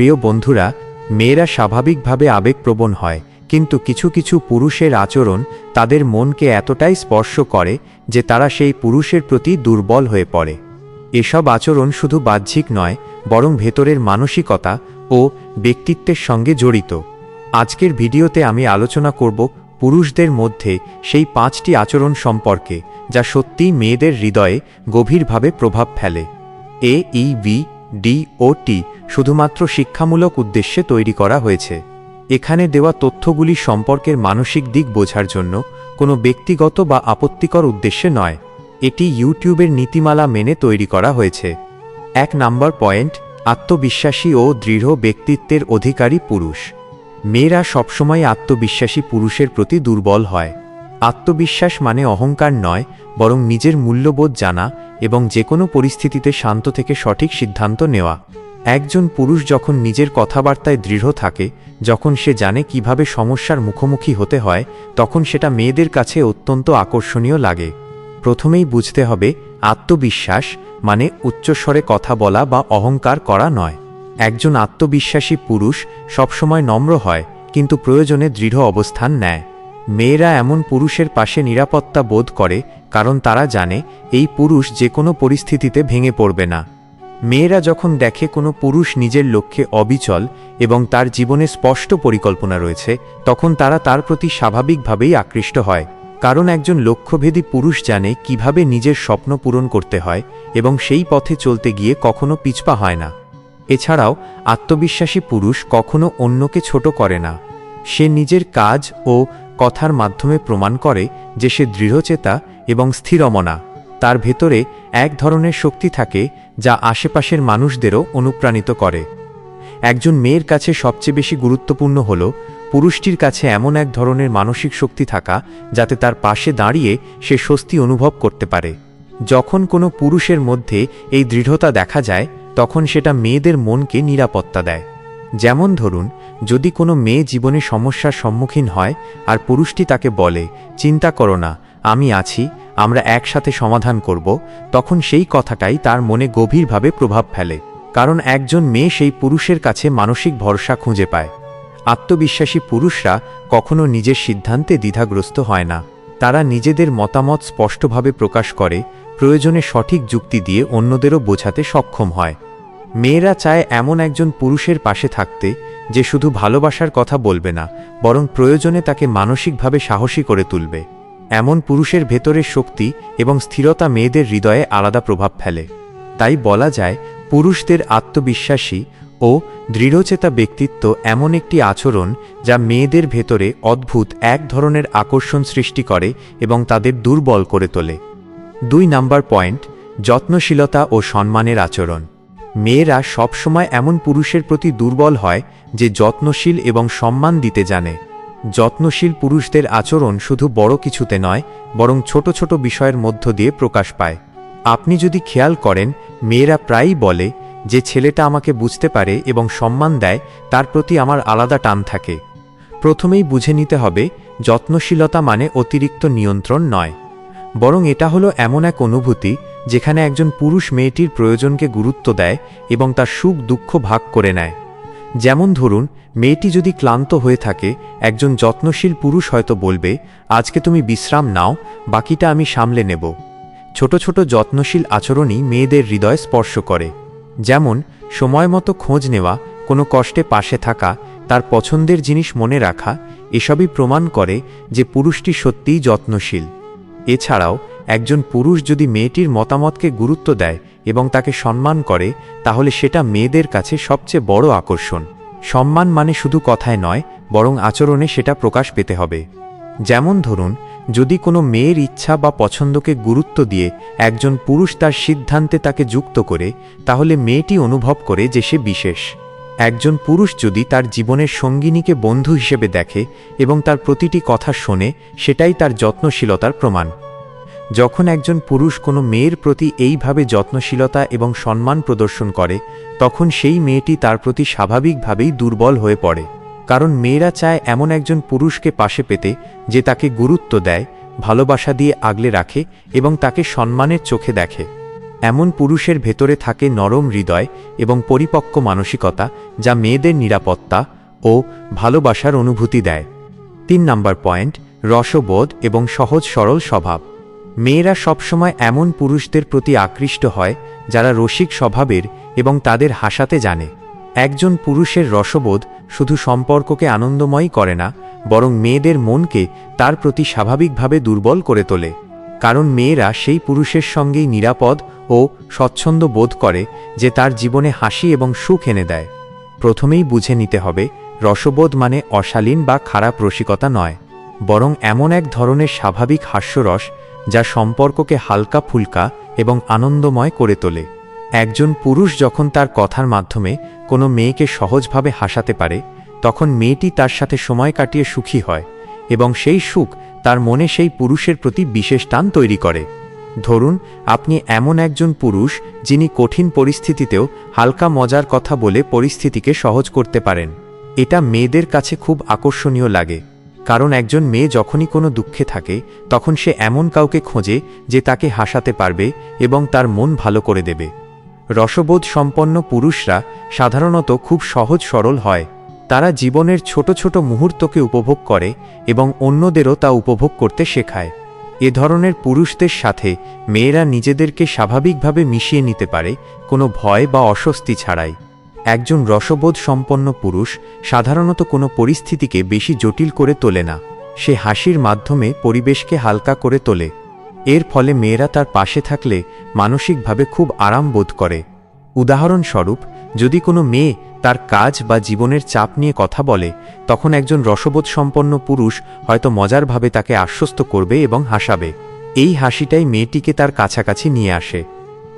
প্রিয় বন্ধুরা, মেয়েরা স্বাভাবিকভাবে আবেগপ্রবণ হয়, কিন্তু কিছু কিছু পুরুষের আচরণ তাদের মনকে এতটাই স্পর্শ করে যে তারা সেই পুরুষের প্রতি দুর্বল হয়ে পড়ে। এসব আচরণ শুধু বাহ্যিক নয়, বরং ভেতরের মানসিকতা ও ব্যক্তিত্বের সঙ্গে জড়িত। আজকের ভিডিওতে আমি আলোচনা করব পুরুষদের মধ্যে সেই পাঁচটি আচরণ সম্পর্কে, যা সত্যিই মেয়েদের হৃদয়ে গভীরভাবে প্রভাব ফেলে। এ, ই, ভি ডি ও টি শুধুমাত্র শিক্ষামূলক উদ্দেশ্যে তৈরি করা হয়েছে। এখানে দেওয়া তথ্যগুলি সম্পর্কের মানসিক দিক বোঝার জন্য কোনো ব্যক্তিগত বা আপত্তিকর উদ্দেশ্যে নয়। এটি ইউটিউবের নীতিমালা মেনে তৈরি করা হয়েছে। এক নাম্বার পয়েন্ট, আত্মবিশ্বাসী ও দৃঢ় ব্যক্তিত্বের অধিকারী পুরুষ। মেয়েরা সবসময় আত্মবিশ্বাসী পুরুষের প্রতি দুর্বল হয়। আত্মবিশ্বাস মানে অহংকার নয়, বরং নিজের মূল্যবোধ জানা এবং যে কোনো পরিস্থিতিতে শান্ত থেকে সঠিক সিদ্ধান্ত নেওয়া। একজন পুরুষ যখন নিজের কথাবার্তায় দৃঢ় থাকে, যখন সে জানে কীভাবে সমস্যার মুখোমুখি হতে হয়, তখন সেটা মেয়েদের কাছে অত্যন্ত আকর্ষণীয় লাগে। প্রথমেই বুঝতে হবে, আত্মবিশ্বাস মানে উচ্চস্বরে কথা বলা বা অহংকার করা নয়। একজন আত্মবিশ্বাসী পুরুষ সবসময় নম্র হয়, কিন্তু প্রয়োজনে দৃঢ় অবস্থান নেয়। মেয়েরা এমন পুরুষের পাশে নিরাপত্তা বোধ করে, কারণ তারা জানে, এই পুরুষ যে কোনো পরিস্থিতিতে ভেঙে পড়বে না। মেয়েরা যখন দেখে কোনো পুরুষ নিজের লক্ষ্যে অবিচল এবং তার জীবনে স্পষ্ট পরিকল্পনা রয়েছে, তখন তারা তার প্রতি স্বাভাবিকভাবেই আকৃষ্ট হয়। কারণ একজন লক্ষ্যভেদী পুরুষ জানে কীভাবে নিজের স্বপ্ন পূরণ করতে হয় এবং সেই পথে চলতে গিয়ে কখনো পিছপা হয় না। এছাড়াও, আত্মবিশ্বাসী পুরুষ কখনো অন্যকে ছোট করে না। সে নিজের কাজ ও কথার মাধ্যমে প্রমাণ করে যে সে দৃঢ়চেতা এবং স্থিরমনা তার ভেতরে এক ধরনের শক্তি থাকে যা আশেপাশের মানুষদেরও অনুপ্রাণিত করে। একজন মেয়ের কাছে সবচেয়ে বেশি গুরুত্বপূর্ণ হল, পুরুষটির কাছে এমন এক ধরনের মানসিক শক্তি থাকা যাতে তার পাশে দাঁড়িয়ে সে স্বস্তি অনুভব করতে পারে। যখন কোনো পুরুষের মধ্যে এই দৃঢ়তা দেখা যায়, তখন সেটা মেয়েদের মনকে নিরাপত্তা দেয়। যেমন ধরুন যদি কোনো মেয়ে জীবনে সমস্যার সম্মুখীন হয় আর পুরুষটি তাকে বলে, চিন্তা করো না, আমি আছি, আমরা একসাথে সমাধান করব, তখন সেই কথাটাই তার মনে গভীরভাবে প্রভাব ফেলে। কারণ একজন মেয়ে সেই পুরুষের কাছে মানসিক ভরসা খুঁজে পায়। আত্মবিশ্বাসী পুরুষরা কখনো নিজের সিদ্ধান্তে দ্বিধাগ্রস্ত হয় না। তারা নিজেদের মতামত স্পষ্টভাবে প্রকাশ করে, প্রয়োজনে সঠিক যুক্তি দিয়ে অন্যদেরও বোঝাতে সক্ষম হয়। মেয়েরা চায় এমন একজন পুরুষের পাশে থাকতে যে শুধু ভালোবাসার কথা বলবে না, বরং প্রয়োজনে তাকে মানসিকভাবে সাহসী করে তুলবে। এমন পুরুষের ভেতরের শক্তি এবং স্থিরতা মেয়েদের হৃদয়ে আলাদা প্রভাব ফেলে। তাই বলা যায়, পুরুষদের আত্মবিশ্বাসী ও দৃঢ়চেতা ব্যক্তিত্ব এমন একটি আচরণ যা মেয়েদের ভেতরে অদ্ভুত এক ধরনের আকর্ষণ সৃষ্টি করে এবং তাদের দুর্বল করে তোলে। দুই নাম্বার পয়েন্ট, যত্নশীলতা ও সম্মানের আচরণ। মেয়েরা সবসময় এমন পুরুষের প্রতি দুর্বল হয়, যে যত্নশীল এবং সম্মান দিতে জানে। যত্নশীল পুরুষদের আচরণ শুধু বড় কিছুতে নয়, বরং ছোট ছোট বিষয়ের মধ্য দিয়ে প্রকাশ পায়। আপনি যদি খেয়াল করেন, মেয়েরা প্রায়ই বলে, যে ছেলেটা আমাকে বুঝতে পারে এবং সম্মান দেয়, তার প্রতি আমার আলাদা টান থাকে। প্রথমেই বুঝে নিতে হবে, যত্নশীলতা মানে অতিরিক্ত নিয়ন্ত্রণ নয়। বরং এটা হলো এমন এক অনুভূতি যেখানে একজন পুরুষ মেয়েটির প্রয়োজনকে গুরুত্ব দেয় এবং তার সুখ দুঃখ ভাগ করে নেয়। যেমন ধরুন, মেয়েটি যদি ক্লান্ত হয়ে থাকে, একজন যত্নশীল পুরুষ হয়তো বলবে, আজকে তুমি বিশ্রাম নাও, বাকিটা আমি সামলে নেব। ছোট ছোট যত্নশীল আচরণই মেয়েদের হৃদয় স্পর্শ করে। যেমন, সময় মতো খোঁজ নেওয়া, কোনো কষ্টে পাশে থাকা, তার পছন্দের জিনিস মনে রাখা, এসবই প্রমাণ করে যে পুরুষটি সত্যিই যত্নশীল। এছাড়াও একজন পুরুষ যদি মেয়েটির মতামতকে গুরুত্ব দেয় এবং তাকে সম্মান করে, তাহলে সেটা মেয়েদের কাছে সবচেয়ে বড় আকর্ষণ। সম্মান মানে শুধু কথায় নয়, বরং আচরণে সেটা প্রকাশ পেতে হবে। যেমন ধরুন, যদি কোনো মেয়ের ইচ্ছা বা পছন্দকে গুরুত্ব দিয়ে একজন পুরুষ তার সিদ্ধান্তে তাকে যুক্ত করে, তাহলে মেয়েটি অনুভব করে যে সে বিশেষ। একজন পুরুষ যদি তার জীবনের সঙ্গিনীকে বন্ধু হিসেবে দেখে এবং তার প্রতিটি কথা শোনে, সেটাই তার যত্নশীলতার প্রমাণ। যখন একজন পুরুষ কোনো মেয়ের প্রতি এইভাবে যত্নশীলতা এবং সম্মান প্রদর্শন করে, তখন সেই মেয়েটি তার প্রতি স্বাভাবিকভাবেই দুর্বল হয়ে পড়ে। কারণ মেয়েরা চায় এমন একজন পুরুষকে পাশে পেতে, যে তাকে গুরুত্ব দেয়, ভালোবাসা দিয়ে আগলে রাখে এবং তাকে সম্মানের চোখে দেখে। এমন পুরুষের ভেতরে থাকে নরম হৃদয় এবং পরিপক্ক মানসিকতা, যা মেয়েদের নিরাপত্তা ও ভালোবাসার অনুভূতি দেয়। তিন নম্বর পয়েন্ট, রসবোধ এবং সহজ সরল স্বভাব। মেয়েরা সবসময় এমন পুরুষদের প্রতি আকৃষ্ট হয়, যারা রসিক স্বভাবের এবং তাদের হাসাতে জানে। একজন পুরুষের রসবোধ শুধু সম্পর্ককে আনন্দময় করে না, বরং মেয়েদের মনকে তার প্রতি স্বাভাবিকভাবে দুর্বল করে তোলে। কারণ মেয়েরা সেই পুরুষের সঙ্গেই নিরাপদ ও স্বচ্ছন্দ বোধ করে, যে তার জীবনে হাসি এবং সুখ এনে দেয়। প্রথমেই বুঝে নিতে হবে, রসবোধ মানে অশালীন বা খারাপ রসিকতা নয়, বরং এমন এক ধরনের স্বাভাবিক হাস্যরস যা সম্পর্ককে হালকা ফুলকা এবং আনন্দময় করে তোলে। একজন পুরুষ যখন তার কথার মাধ্যমে কোনো মেয়েকে সহজভাবে হাসাতে পারে, তখন মেয়েটি তার সাথে সময় কাটিয়ে সুখী হয় এবং সেই সুখ তার মনে সেই পুরুষের প্রতি বিশেষ টান তৈরি করে। ধরুন, আপনি এমন একজন পুরুষ যিনি কঠিন পরিস্থিতিতেও হালকা মজার কথা বলে পরিস্থিতিকে সহজ করতে পারেন। এটা মেয়েদের কাছে খুব আকর্ষণীয় লাগে। কারণ একজন মেয়ে যখনই কোনো দুঃখে থাকে, তখন সে এমন কাউকে খোঁজে যে তাকে হাসাতে পারবে এবং তার মন ভালো করে দেবে। রসবোধ সম্পন্ন পুরুষরা সাধারণত খুব সহজ সরল হয়। তারা জীবনের ছোট ছোট মুহূর্তকে উপভোগ করে এবং অন্যদেরও তা উপভোগ করতে শেখায়। এ ধরনের পুরুষদের সাথে মেয়েরা নিজেদেরকে স্বাভাবিকভাবে মিশিয়ে নিতে পারে, কোনো ভয় বা অস্বস্তি ছাড়াই। একজন রসবোধ সম্পন্ন পুরুষ সাধারণত কোনো পরিস্থিতিকে বেশি জটিল করে তোলে না। সে হাসির মাধ্যমে পরিবেশকে হালকা করে তোলে। এর ফলে মেয়েরা তার পাশে থাকলে মানসিকভাবে খুব আরাম বোধ করে। উদাহরণস্বরূপ, যদি কোনো মেয়ে তার কাজ বা জীবনের চাপ নিয়ে কথা বলে, তখন একজন রসবোধ সম্পন্ন পুরুষ হয়তো মজারভাবে তাকে আশ্বস্ত করবে এবং হাসাবে। এই হাসিটাই মেয়েটিকে তার কাছাকাছি নিয়ে আসে।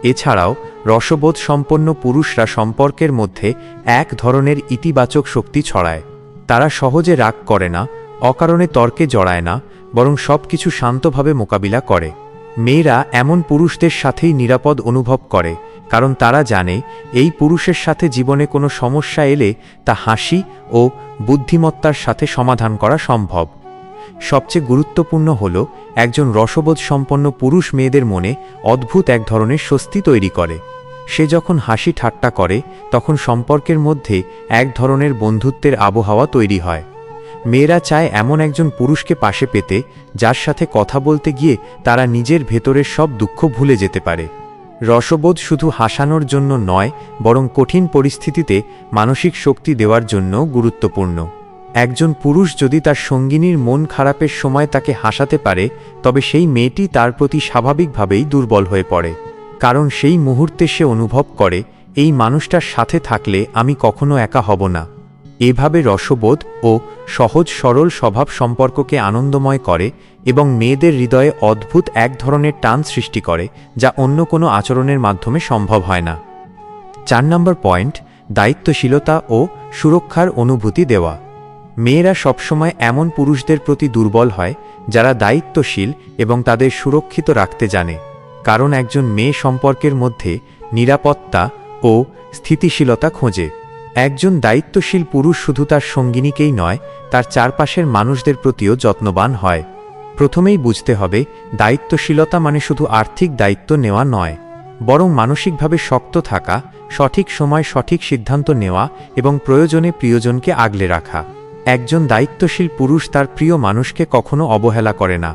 এছাড়াও রসবোধ সম্পন্ন পুরুষরা সম্পর্কের মধ্যে এক ধরনের ইতিবাচক শক্তি ছড়ায়। তারা সহজে রাগ করে না, অকারণে তর্কে জড়ায় না, বরং সব কিছু শান্তভাবে মোকাবিলা করে। মেয়েরা এমন পুরুষদের সাথেই নিরাপদ অনুভব করে, কারণ তারা জানে, এই পুরুষের সাথে জীবনে কোনো সমস্যা এলে তা হাসি ও বুদ্ধিমত্তার সাথে সমাধান করা সম্ভব। সবচেয়ে গুরুত্বপূর্ণ হল একজন রসবোধ সম্পন্ন পুরুষ মেয়েদের মনে অদ্ভুত এক ধরনের স্বস্তি তৈরি করে। সে যখন হাসি ঠাট্টা করে, তখন সম্পর্কের মধ্যে এক ধরনের বন্ধুত্বের আবহাওয়া তৈরি হয়। মেয়েরা চায় এমন একজন পুরুষকে পাশে পেতে, যার সাথে কথা বলতে গিয়ে তারা নিজের ভেতরের সব দুঃখ ভুলে যেতে পারে। রসবোধ শুধু হাসানোর জন্য নয়, বরং কঠিন পরিস্থিতিতে মানসিক শক্তি দেওয়ার জন্য গুরুত্বপূর্ণ। একজন পুরুষ যদি তার সঙ্গিনীর মন খারাপের সময় তাকে হাসাতে পারে, তবে সেই মেয়েটি তার প্রতি স্বাভাবিকভাবেই দুর্বল হয়ে পড়ে। কারণ সেই মুহূর্তে সে অনুভব করে, এই মানুষটার সাথে থাকলে আমি কখনো একা হব না। এভাবে রসবোধ ও সহজ সরল স্বভাব সম্পর্ককে আনন্দময় করে এবং মেয়েদের হৃদয়ে অদ্ভুত এক ধরনের টান সৃষ্টি করে, যা অন্য কোনো আচরণের মাধ্যমে সম্ভব হয় না। চার নম্বর পয়েন্ট, দায়িত্বশীলতা ও সুরক্ষার অনুভূতি দেওয়া। মেয়েরা সবসময় এমন পুরুষদের প্রতি দুর্বল হয়, যারা দায়িত্বশীল এবং তাদের সুরক্ষিত রাখতে জানে। কারণ একজন মেয়ে সম্পর্কের মধ্যে নিরাপত্তা ও স্থিতিশীলতা খোঁজে। একজন দায়িত্বশীল পুরুষ শুধু তার সঙ্গিনীকেই নয়, তার চারপাশের মানুষদের প্রতিও যত্নবান হয়। প্রথমেই বুঝতে হবে, দায়িত্বশীলতা মানে শুধু আর্থিক দায়িত্ব নেওয়া নয়, বরং মানসিকভাবে শক্ত থাকা, সঠিক সময় সঠিক সিদ্ধান্ত নেওয়া এবং প্রয়োজনে প্রিয়জনকে আগলে রাখা। একজন দায়িত্বশীল পুরুষ তার প্রিয় মানুষকে কখনো অবহেলা করে না।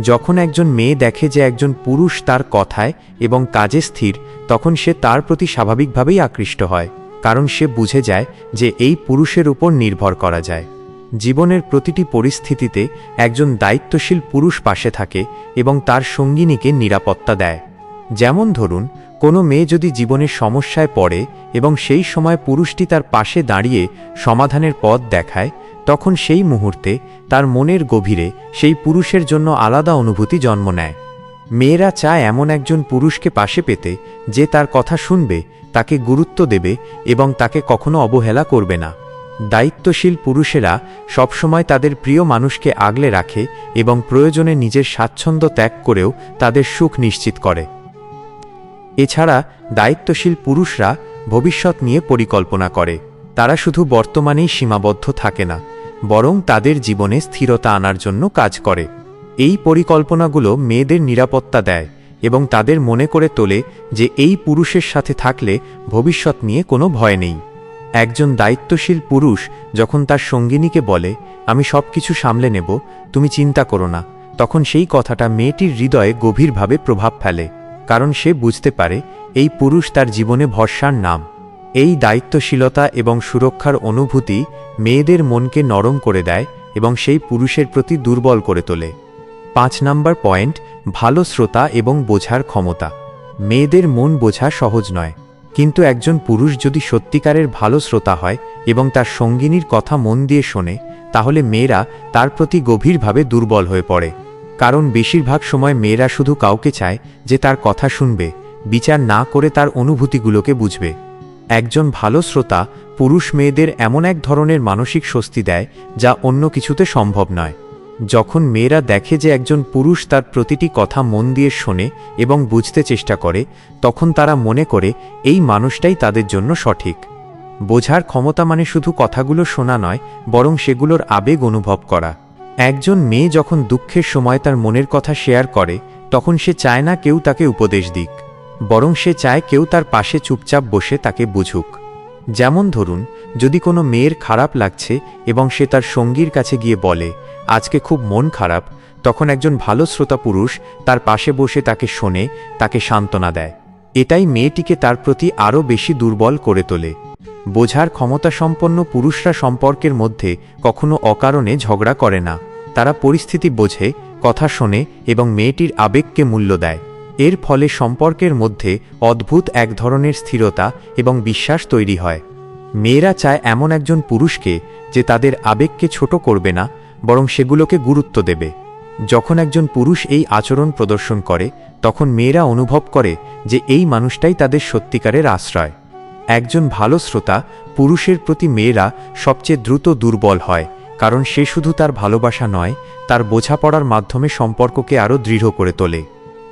যখন একজন মেয়ে দেখে যে একজন পুরুষ তার কথায় এবং কাজে স্থির, তখন সে তার প্রতি স্বাভাবিকভাবেই আকৃষ্ট হয়, কারণ সে বুঝে যায় যে এই পুরুষের উপর নির্ভর করা যায়। জীবনের প্রতিটি পরিস্থিতিতে একজন দায়িত্বশীল পুরুষ পাশে থাকে এবং তার সঙ্গিনীকে নিরাপত্তা দেয়। যেমন ধরুন, কোনো মেয়ে যদি জীবনের সমস্যায় পড়ে এবং সেই সময় পুরুষটি তার পাশে দাঁড়িয়ে সমাধানের পথ দেখায়, তখন সেই মুহূর্তে তার মনের গভীরে সেই পুরুষের জন্য আলাদা অনুভূতি জন্ম নেয়। মেয়েরা চায় এমন একজন পুরুষকে পাশে পেতে যে তার কথা শুনবে, তাকে গুরুত্ব দেবে এবং তাকে কখনো অবহেলা করবে না। দায়িত্বশীল পুরুষেরা সবসময় তাদের প্রিয় মানুষকে আগলে রাখে এবং প্রয়োজনে নিজের স্বাচ্ছন্দ্য ত্যাগ করেও তাদের সুখ নিশ্চিত করে। এছাড়া দায়িত্বশীল পুরুষরা ভবিষ্যৎ নিয়ে পরিকল্পনা করে। তারা শুধু বর্তমানেই সীমাবদ্ধ থাকে না, বরং তাদের জীবনে স্থিরতা আনার জন্য কাজ করে। এই পরিকল্পনাগুলো মেয়েদের নিরাপত্তা দেয় এবং তাদের মনে করে তোলে যে এই পুরুষের সাথে থাকলে ভবিষ্যৎ নিয়ে কোনো ভয় নেই। একজন দায়িত্বশীল পুরুষ যখন তার সঙ্গিনীকে বলে, আমি সব কিছু সামলে নেব, তুমি চিন্তা করো না, তখন সেই কথাটা মেয়েটির হৃদয়ে গভীরভাবে প্রভাব ফেলে। কারণ সে বুঝতে পারে, এই পুরুষ তার জীবনে ভরসার নাম। এই দায়িত্বশীলতা এবং সুরক্ষার অনুভূতি মেয়েদের মনকে নরম করে দেয় এবং সেই পুরুষের প্রতি দুর্বল করে তোলে। পাঁচ নাম্বার পয়েন্ট, ভালো শ্রোতা এবং বোঝার ক্ষমতা। মেয়েদের মন বোঝা সহজ নয়, কিন্তু একজন পুরুষ যদি সত্যিকারের ভালো শ্রোতা হয় এবং তার সঙ্গিনীর কথা মন দিয়ে শোনে, তাহলে মেয়েরা তার প্রতি গভীরভাবে দুর্বল হয়ে পড়ে। কারণ বেশিরভাগ সময় মেয়েরা শুধু কাউকে চায় যে তার কথা শুনবে, বিচার না করে তার অনুভূতিগুলোকে বুঝবে। একজন ভালো শ্রোতা পুরুষ মেয়েদের এমন এক ধরনের মানসিক স্বস্তি দেয় যা অন্য কিছুতে সম্ভব নয়। যখন মেয়েরা দেখে যে একজন পুরুষ তার প্রতিটি কথা মন দিয়ে শোনে এবং বুঝতে চেষ্টা করে, তখন তারা মনে করে, এই মানুষটাই তাদের জন্য সঠিক। বোঝার ক্ষমতা মানে শুধু কথাগুলো শোনা নয়, বরং সেগুলোর আবেগ অনুভব করা। একজন মেয়ে যখন দুঃখের সময় তার মনের কথা শেয়ার করে, তখন সে চায় না কেউ তাকে উপদেশ দিক, বরং সে চায় কেউ তার পাশে চুপচাপ বসে তাকে বুঝুক। যেমন ধরুন, যদি কোনো মেয়ের খারাপ লাগছে এবং সে তার সঙ্গীর কাছে গিয়ে বলে, আজকে খুব মন খারাপ তখন একজন ভালো শ্রোতা পুরুষ তার পাশে বসে তাকে শোনে, তাকে সান্ত্বনা দেয়। এটাই মেয়েটিকে তার প্রতি আরও বেশি দুর্বল করে তোলে। বোঝার ক্ষমতা সম্পন্ন পুরুষরা সম্পর্কের মধ্যে কখনো অকারণে ঝগড়া করে না। তারা পরিস্থিতি বোঝে, কথা শোনে এবং মেয়েটির আবেগকে মূল্য দেয়। এর ফলে সম্পর্কের মধ্যে অদ্ভুত এক ধরনের স্থিরতা এবং বিশ্বাস তৈরি হয়। মেয়েরা চায় এমন একজন পুরুষকে যে তাদের আবেগকে ছোট করবে না, বরং সেগুলোকে গুরুত্ব দেবে। যখন একজন পুরুষ এই আচরণ প্রদর্শন করে, তখন মেয়েরা অনুভব করে যে এই মানুষটাই তাদের সত্যিকারের আশ্রয়। একজন ভালো শ্রোতা পুরুষের প্রতি মেয়েরা সবচেয়ে দ্রুত দুর্বল হয়। কারণ সে শুধু তার ভালোবাসা নয়, তার বোঝাপড়ার মাধ্যমে সম্পর্ককে আরও দৃঢ় করে তোলে।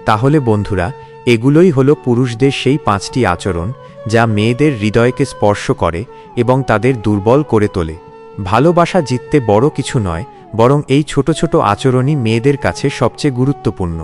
তাহলে বন্ধুরা, এগুলোই হলো পুরুষদের সেই পাঁচটি আচরণ যা মেয়েদের হৃদয়কে স্পর্শ করে এবং তাদের দুর্বল করে তোলে। ভালোবাসা জিততে বড় কিছু নয়, বরং এই ছোট ছোট আচরণই মেয়েদের কাছে সবচেয়ে গুরুত্বপূর্ণ।